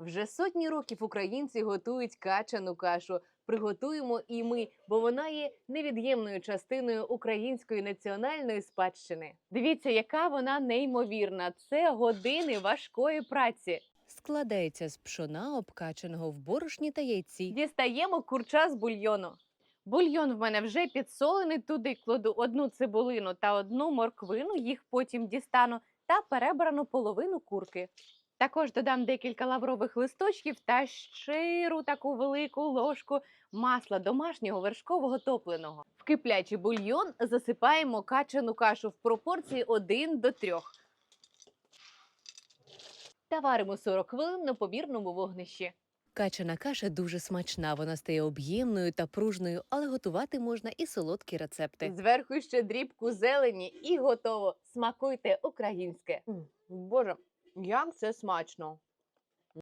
Вже сотні років українці готують качану кашу. Приготуємо і ми, бо вона є невід'ємною частиною української національної спадщини. Дивіться, яка вона неймовірна. Це години важкої праці. Складається з пшона, обкачаного в борошні та яйці. Дістаємо курча з бульйону. Бульйон в мене вже підсолений. Туди кладу одну цибулину та одну морквину. Їх потім дістану та перебрану половину курки. Також додам декілька лаврових листочків та щиру таку велику ложку масла домашнього вершкового топленого. В киплячий бульйон засипаємо качану кашу в пропорції 1 до 3. Та варимо 40 хвилин на помірному вогнищі. Качана каша дуже смачна. Вона стає об'ємною та пружною, але готувати можна і солодкі рецепти. Зверху ще дрібку зелені і готово. Смакуйте українське. Боже, як це смачно!